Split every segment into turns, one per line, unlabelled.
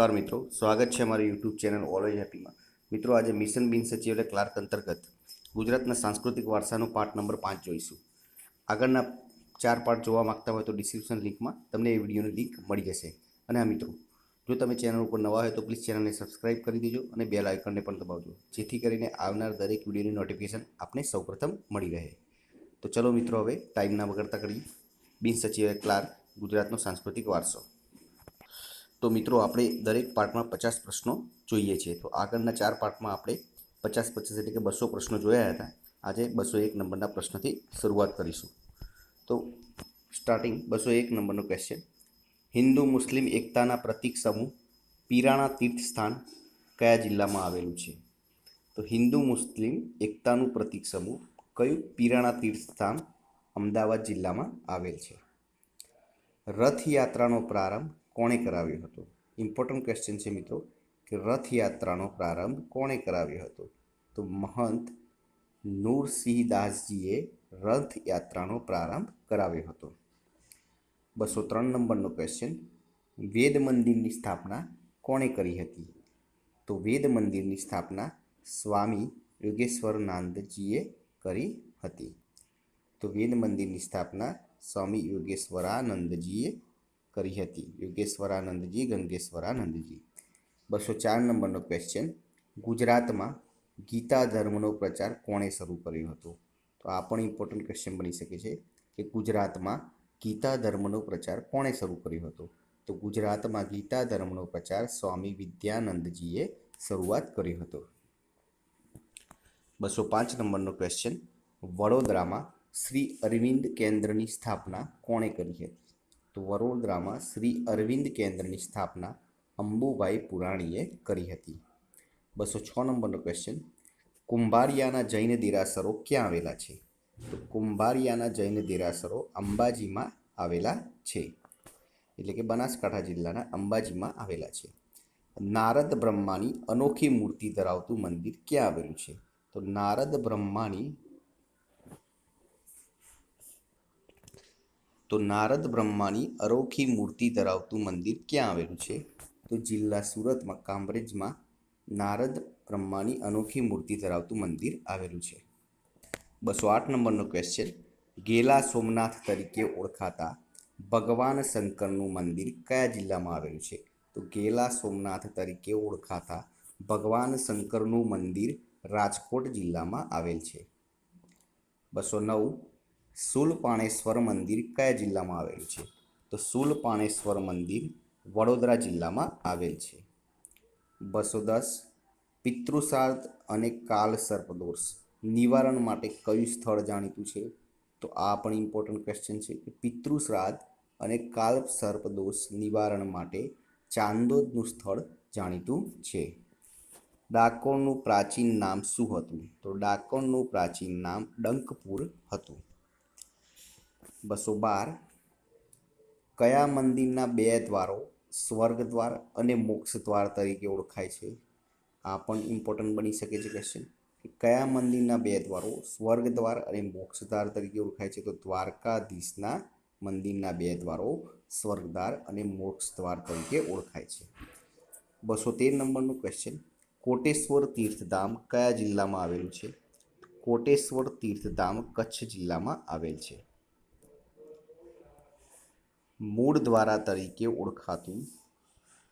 નમસ્કાર મિત્રો. સ્વાગત છે અમારી યુટ્યુબ ચેનલ ઓલવેજ હેપીમાં મિત્રો, આજે મિશન બિન સચિવ એટલે ક્લાર્ક અંતર્ગત ગુજરાતના સાંસ્કૃતિક વારસાનો પાઠ નંબર પાંચ જોઈશું. આગળના ચાર પાઠ જોવા માગતા હોય તો ડિસ્ક્રિપ્શન લિંકમાં તમને એ વિડીયોની લિંક મળી જશે. અને હા, મિત્રો, જો તમે ચેનલ ઉપર નવા હોય તો પ્લીઝ ચેનલને સબસ્ક્રાઇબ કરી દેજો અને બેલ આઇકનને પણ દબાવજો. જેથી કરીને આવનાર દરેક વિડીયોની નોટિફિકેશન આપને સૌપ્રથમ મળી રહે. તો ચલો મિત્રો, હવે ટાઈમ ના બગડતા કરીએ બિન સચિવ ક્લાર્ક, ગુજરાતનો સાંસ્કૃતિક વારસો. તો મિત્રો, આપણે દરેક પાર્ટમાં પચાસ પ્રશ્નો જોઈએ છીએ. તો આગળના ચાર પાર્ટમાં આપણે પચાસ પચાસ એટલે કે બસો પ્રશ્નો જોયા હતા. આજે બસો એક નંબરના પ્રશ્નથી શરૂઆત કરીશું. તો સ્ટાર્ટિંગ બસો એક નંબરનો ક્વેશ્ચન હિન્દુ મુસ્લિમ એકતાના પ્રતિક સમૂહ પીરાણા તીર્થ સ્થાન કયા જિલ્લામાં આવેલું છે? તો હિન્દુ મુસ્લિમ એકતાનું પ્રતિક સમૂહ કયું પીરાણા તીર્થ સ્થાન અમદાવાદ જિલ્લામાં આવેલ છે? રથયાત્રાનો પ્રારંભ કોણે કરાવ્યો હતો? ઇમ્પોર્ટન્ટ ક્વેશ્ચન છે મિત્રો, કે રથયાત્રાનો પ્રારંભ કોણે કરાવ્યો હતો? તો મહંત નૂરસિંહદાસજીએ રથયાત્રાનો પ્રારંભ કરાવ્યો હતો. બસો ત્રણ નંબરનો ક્વેશ્ચન વેદ મંદિરની સ્થાપના કોણે કરી હતી? તો વેદ મંદિરની સ્થાપના સ્વામી યોગેશ્વરનાંદજીએ કરી હતી. તો વેદ મંદિરની સ્થાપના સ્વામી યોગેશ્વરાનંદજીએ કરી હતી. યોગેશ્વરાનંદજી, ગંગેશ્વરાનંદજી. બસો ચાર નંબરનો ક્વેશ્ચન ગુજરાતમાં ગીતા ધર્મનો પ્રચાર કોણે શરૂ કર્યો હતો? તો આ પણ ઇમ્પોર્ટન્ટ ક્વેશ્ચન બની શકે છે કે ગુજરાતમાં ગીતા ધર્મનો પ્રચાર કોણે શરૂ કર્યો હતો? તો ગુજરાતમાં ગીતા ધર્મનો પ્રચાર સ્વામી વિદ્યાનંદજીએ શરૂઆત કર્યો હતો. બસો પાંચ નંબરનો ક્વેશ્ચન વડોદરામાં શ્રી અરવિંદ કેન્દ્રની સ્થાપના કોણે કરી હતી? વડોદરામાં શ્રી અરવિંદ કેન્દ્રની સ્થાપના અંબુભાઈ પુરાણીએ કરી હતી. બસો છ નંબરનો ક્વેશ્ચન કુંભારિયાના જૈન દેરાસરો ક્યાં આવેલા છે? તો કુંભારિયાના જૈન દેરાસરો અંબાજીમાં આવેલા છે. એટલે કે બનાસકાંઠા જિલ્લાના અંબાજીમાં આવેલા છે. નારદ બ્રહ્માની અનોખી મૂર્તિ ધરાવતું મંદિર ક્યાં આવેલું છે? તો નારદ બ્રહ્માની તો નારદ બ્રહ્માની અરોખી મૂર્તિ ધરાવતું મંદિર ક્યાં આવેલું છે? તો જિલ્લા સુરતમાં, કામરેજમાં નારદ બ્રહ્માની અનોખી મૂર્તિ ધરાવતું મંદિર આવેલું છે. બસો આઠ નંબરનો ક્વેશ્ચન ગેલા સોમનાથ તરીકે ઓળખાતા ભગવાન શંકરનું મંદિર કયા જિલ્લામાં આવેલું છે? તો ગેલા સોમનાથ તરીકે ઓળખાતા ભગવાન શંકરનું મંદિર રાજકોટ જિલ્લામાં આવેલ છે. બસો નવ. શૂલપાણેશ્વર મંદિર કયા જિલ્લામાં આવેલું છે? તો શૂલપાણેશ્વર મંદિર વડોદરા જિલ્લામાં આવેલ છે. બસો દસ પિતૃશ્રાદ્ધ અને કાલ સર્પદોષ નિવારણ માટે કયું સ્થળ જાણીતું છે? તો આ પણ ઇમ્પોર્ટન્ટ ક્વેશ્ચન છે કે પિતૃશ્રાદ્ધ અને કાલ સર્પદોષ નિવારણ માટે ચાંદોદનું સ્થળ જાણીતું છે. ડાકોરનું પ્રાચીન નામ શું હતું? તો ડાકોરનું પ્રાચીન નામ ડંકપુર હતું. બસો બાર. કયા મંદિરના બે દ્વારો? સ્વર્ગ દ્વાર અને મોક્ષ દ્વાર તરીકે ઓળખાય છે. આ પણ ઇમ્પોર્ટન્ટ બની શકે છે ક્વેશ્ચન કયા મંદિરના બે દ્વારો? સ્વર્ગ દ્વાર અને મોક્ષ દ્વાર તરીકે ઓળખાય છે. તો દ્વારકાધીશના મંદિરના બે દ્વારો સ્વર્ગદ્વાર અને મોક્ષ દ્વાર તરીકે ઓળખાય છે. બસો તેર નંબરનું ક્વેશ્ચન કોટેશ્વર તીર્થધામ કયા જિલ્લામાં આવેલું છે? કોટેશ્વર તીર્થધામ કચ્છ જિલ્લામાં આવેલ છે. મૂળ દ્વારા તરીકે ઓળખાતું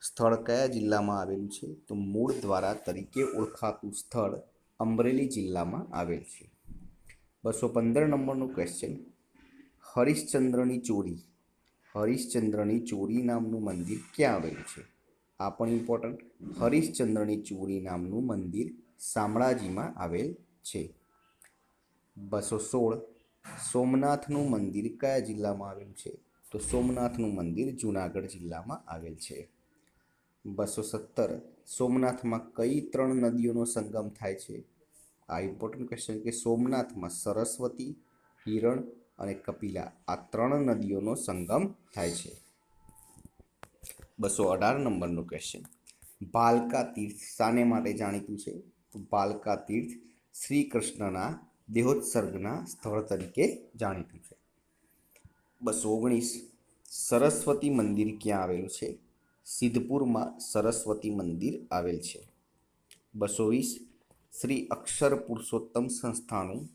સ્થળ કયા જિલ્લામાં આવેલું છે? તો મૂળ દ્વારા તરીકે ઓળખાતું સ્થળ અમરેલી જિલ્લામાં આવેલ છે. બસો પંદર નંબરનું ક્વેશ્ચન હરિશ્ચંદ્રની ચોરી. હરિશ્ચંદ્રની ચોરી નામનું મંદિર ક્યાં આવેલું છે? આ પણ ઇમ્પોર્ટન્ટ હરિશ્ચંદ્રની ચોરી નામનું મંદિર શામળાજીમાં આવેલ છે. બસો સોળ. સોમનાથનું મંદિર કયા જિલ્લામાં આવેલું છે? તો સોમનાથનું મંદિર જૂનાગઢ જિલ્લામાં આવેલ છે. બસો સત્તર. સોમનાથમાં કઈ ત્રણ નદીઓનો સંગમ થાય છે? આ ઇમ્પોર્ટન્ટ ક્વેશ્ચન કે સોમનાથમાં સરસ્વતી, હિરણ અને કપિલા આ ત્રણ નદીઓનો સંગમ થાય છે. બસો અઢાર નંબરનો ક્વેશ્ચન ભાલકા તીર્થ શાને માટે જાણીતું છે? તો ભાલકા તીર્થ શ્રી કૃષ્ણના દેહોત્સર્ગના સ્થળ તરીકે જાણીતું છે. બસો ઓગણીસ સરસ્વતી મંદિર ક્યાં આવેલું છે? સિદ્ધપુરમાં સરસ્વતી મંદિર આવેલ છે. બસો વીસ શ્રી અક્ષર પુરુષોત્તમ સંસ્થાનું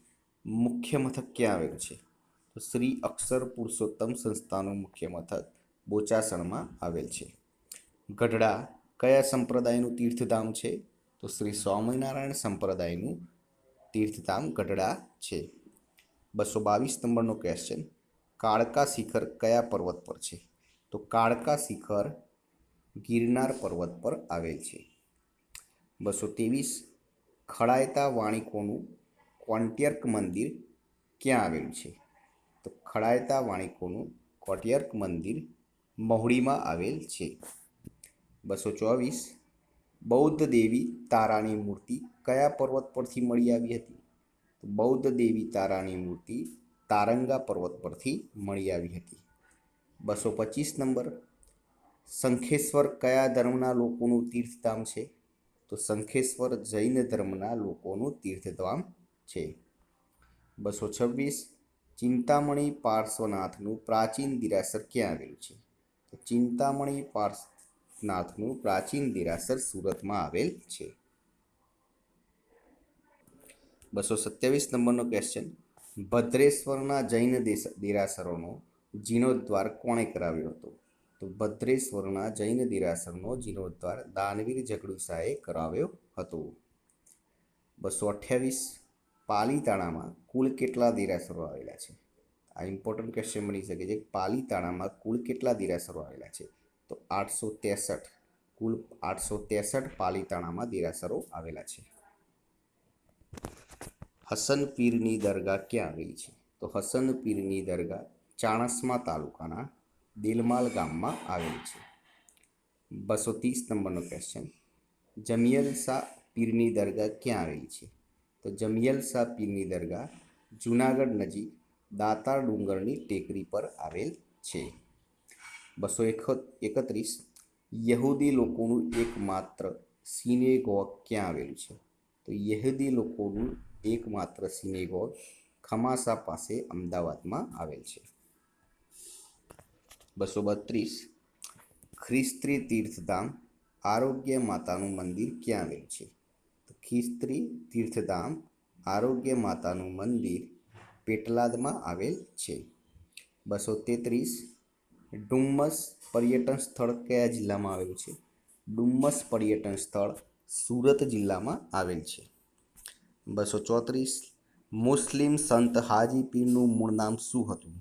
મુખ્ય મથક ક્યાં આવેલું છે? તો શ્રી અક્ષર પુરુષોત્તમ સંસ્થાનું મુખ્ય મથક બોચાસણમાં આવેલ છે. ગઢડા કયા સંપ્રદાયનું તીર્થધામ છે? તો શ્રી સ્વામિનારાયણ સંપ્રદાયનું તીર્થધામ ગઢડા છે. બસો બાવીસ નંબરનો ક્વેશ્ચન કાળકા શિખર કયા પર્વત પર છે? તો કાળકા શિખર ગિરનાર પર્વત પર આવેલ છે. બસો ત્રેવીસ ખડાયતા વાણિકોનું કોન્ટ્યર્ક મંદિર ક્યાં આવેલું છે? તો ખડાયતા વાણિકોનું કોટ્યર્ક મંદિર મહુડીમાં આવેલ છે. બસો ચોવીસ બૌદ્ધ દેવી તારાની મૂર્તિ કયા પર્વત પરથી મળી આવી હતી? તો બૌદ્ધ દેવી તારાની મૂર્તિ તારંગા પર્વત પરથી મળી આવી હતી. બસો પચીસ નંબર, શંખેશ્વર કયા ધર્મના લોકોનું તીર્થધામ છે? તો શંખેશ્વર જૈન ધર્મના લોકોનું તીર્થધામ છે. બસો છવ્વીસ, ચિંતામણી પાર્શ્વનાથનું પ્રાચીન દિરાસર ક્યાં આવેલું છે? તો ચિંતામણી પાર્શ્વનાથનું પ્રાચીન દિરાસર સુરતમાં આવેલ છે. બસો સત્યાવીસ નંબરનો ક્વેશ્ચન ભદ્રેશ્વરના જૈન દેરાસરોનો જીર્ણોદ્ધાર કોણે કરાવ્યો હતો? તો ભદ્રેશ્વરના જૈન દેરાસરનો જીર્ણોદ્ધાર દાનવીર જગડુસાએ કરાવ્યો હતો. બસો અઠ્યાવીસ પાલીતાણામાં કુલ કેટલા દેરાસરો આવેલા છે? આ ઇમ્પોર્ટન્ટ ક્વેશ્ચન બની શકે છે પાલીતાણામાં કુલ કેટલા દેરાસરો આવેલા છે? તો આઠસો ત્રેસઠ, કુલ આઠસો ત્રેસઠ પાલીતાણામાં દેરાસરો આવેલા છે. હસન પીરની દરગાહ ક્યાં આવેલી છે? તો હસન પીરની દરગાહ ચાણસ્મા તાલુકાના દિલમાલ ગામમાં આવેલી છે. બસો ત્રીસ નંબરનો ક્વેશ્ચન જમિયલ પીરની દરગાહ ક્યાં આવેલી છે? તો જમિયલ પીરની દરગાહ જૂનાગઢ નજીક દાતાર ડુંગરની ટેકરી પર આવેલ છે. બસો એક એકત્રીસ. યહૂદી લોકોનું એકમાત્ર સિનેગોગ ક્યાં આવેલું છે? તો યહૂદી લોકોનું એકમાત્ર સિનેગોગ ખમાસા પાસે અમદાવાદમાં આવેલ છે. બસો બત્રીસ. ખ્રિસ્ત્રી તીર્થધામ આરોગ્ય માતાનું મંદિર ક્યાં આવેલું છે? તો ખ્રિસ્ત્રી તીર્થધામ આરોગ્ય માતાનું મંદિર પેટલાદમાં આવેલ છે. બસો તેત્રીસ. ડુમ્મસ પર્યટન સ્થળ કયા જિલ્લામાં આવેલું છે? ડુમ્મસ પર્યટન સ્થળ સુરત જિલ્લામાં આવેલ છે. બસો ચોત્રીસ. મુસ્લિમ સંત હાજી પીરનું મૂળ નામ શું હતું?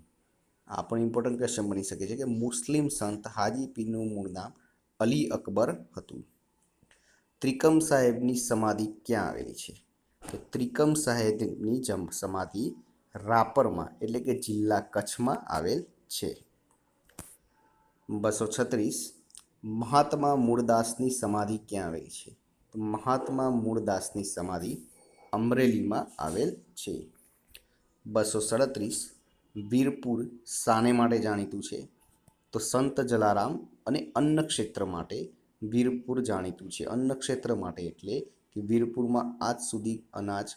આ પણ ઇમ્પોર્ટન્ટ ક્વેશ્ચન બની શકે છે કે મુસ્લિમ સંત હાજી પીરનું મૂળ નામ અલી અકબર હતું. ત્રિકમ સાહેબની સમાધિ ક્યાં આવેલી છે? તો ત્રિકમ સાહેબની જમ સમાધિ રાપરમાં, એટલે કે જિલ્લા કચ્છમાં આવેલ છે. બસો છત્રીસ. મહાત્મા મૂળદાસની સમાધિ ક્યાં આવેલી છે? તો મહાત્મા મૂળદાસની સમાધિ અમરેલીમાં આવેલ છે. બસો સડત્રીસ વીરપુર શાને માટે જાણીતું છે. તો સંત જલારામ અને અન્ન ક્ષેત્ર માટે વીરપુર જાણીતું છે. અન્ન ક્ષેત્ર માટે એટલે કે વીરપુરમાં આજ સુધી અનાજ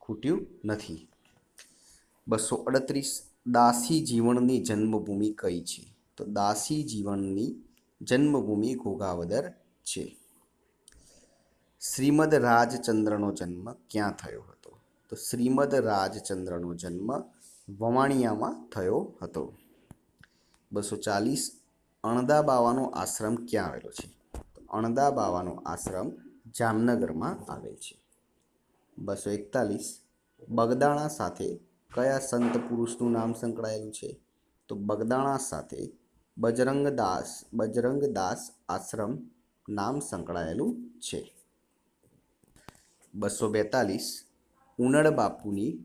ખૂટ્યું નથી. બસો અડત્રીસ દાસી જીવનની જન્મભૂમિ કઈ છે? તો દાસી જીવનની જન્મભૂમિ ઘોઘાવદર છે. શ્રીમદ રાજચંદ્રનો જન્મ ક્યાં થયો હતો? તો શ્રીમદ રાજચંદ્રનો જન્મ વવાણિયામાં થયો હતો. બસો ચાલીસ અણદા બાવાનો આશ્રમ ક્યાં આવેલો છે? અણદા બાવાનો આશ્રમ જામનગરમાં આવેલ છે. બસો એકતાલીસ બગદાણા સાથે કયા સંત પુરુષનું નામ સંકળાયેલું છે? તો બગદાણા સાથે બજરંગદાસ બજરંગદાસ આશ્રમ નામ સંકળાયેલું છે. બસો બેતાલીસ ઉનડ બાપુની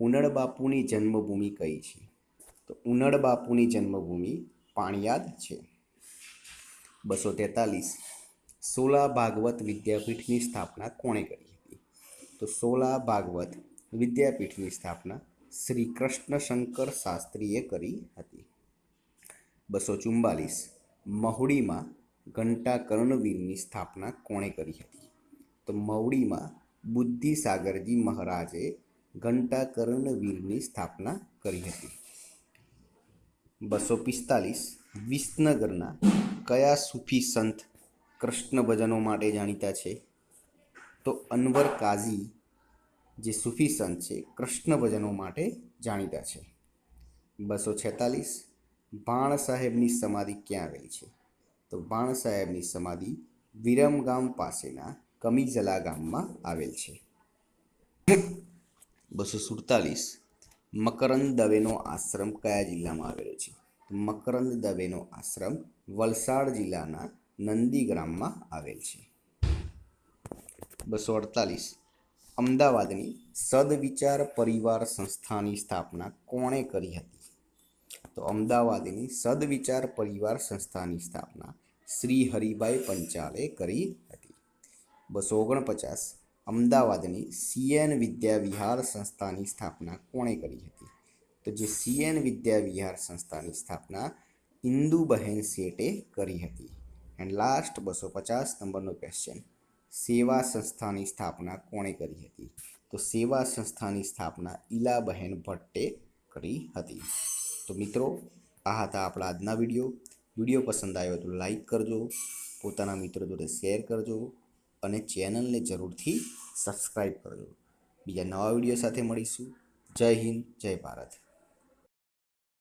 ઉનડ બાપુની જન્મભૂમિ કઈ છે? તો ઉનડ બાપુની જન્મભૂમિ પાણિયાદ છે. બસો તેતાલીસ સોલા ભાગવત વિદ્યાપીઠની સ્થાપના કોણે કરી હતી? તો સોલા ભાગવત વિદ્યાપીઠની સ્થાપના શ્રી કૃષ્ણશંકર શાસ્ત્રીએ કરી હતી. બસો ચુમ્બાલીસ મહુડીમાં ઘંટા કર્ણવીરની સ્થાપના કોણે કરી હતી? તો મવડીમાં બુદ્ધિસાગરજી મહારાજે ઘંટાકર્ણ વીરની સ્થાપના કરી હતી. બસો પિસ્તાલીસ વિસનગરના કયા સૂફી સંત કૃષ્ણ ભજનો માટે જાણીતા છે? તો અનવર કાઝી જે સૂફી સંત છે કૃષ્ણ ભજનો માટે જાણીતા છે. બસો છેતાલીસ ભાણ સાહેબની સમાધિ ક્યાં આવેલી છે? તો ભાણ સાહેબની સમાધિ વિરમગામ પાસેના કમીજલા ગામમાં આવેલ છે. બસો સુડતાલીસ મકરંદ દવેનો આશ્રમ કયા જિલ્લામાં આવેલો છે? મકરંદ દવેનો આશ્રમ વલસાડ જિલ્લાના નંદીગ્રામમાં આવેલ છે. બસો અડતાલીસ અમદાવાદની સદવિચાર પરિવાર સંસ્થાની સ્થાપના કોણે કરી હતી? તો અમદાવાદની સદવિચાર પરિવાર સંસ્થાની સ્થાપના શ્રી હરિભાઈ પંચાલે કરી બસો ઓગણપચાસ અમદાવાદની સીએન વિદ્યા વિહાર સંસ્થાની સ્થાપના કોણે કરી હતી? તો જે સીએન વિદ્યા વિહાર સંસ્થાની સ્થાપના ઇન્દુબહેન શેઠે કરી હતી. એન્ડ લાસ્ટ બસો પચાસ નંબરનો ક્વેશ્ચન સેવા સંસ્થાની સ્થાપના કોણે કરી હતી? તો સેવા સંસ્થાની સ્થાપના ઈલાબહેન ભટ્ટે કરી હતી. તો મિત્રો, આ હતા આપણા આજના વીડિયો. વીડિયો પસંદ આવ્યો તો લાઈક કરજો. પોતાના મિત્રો જોડે શેર કરજો. અને ચેનલને જરૂરથી સબસ્ક્રાઈબ કરજો. બીજા નવા વીડિયો સાથે મળીશું. જય હિન્દ જય ભારત.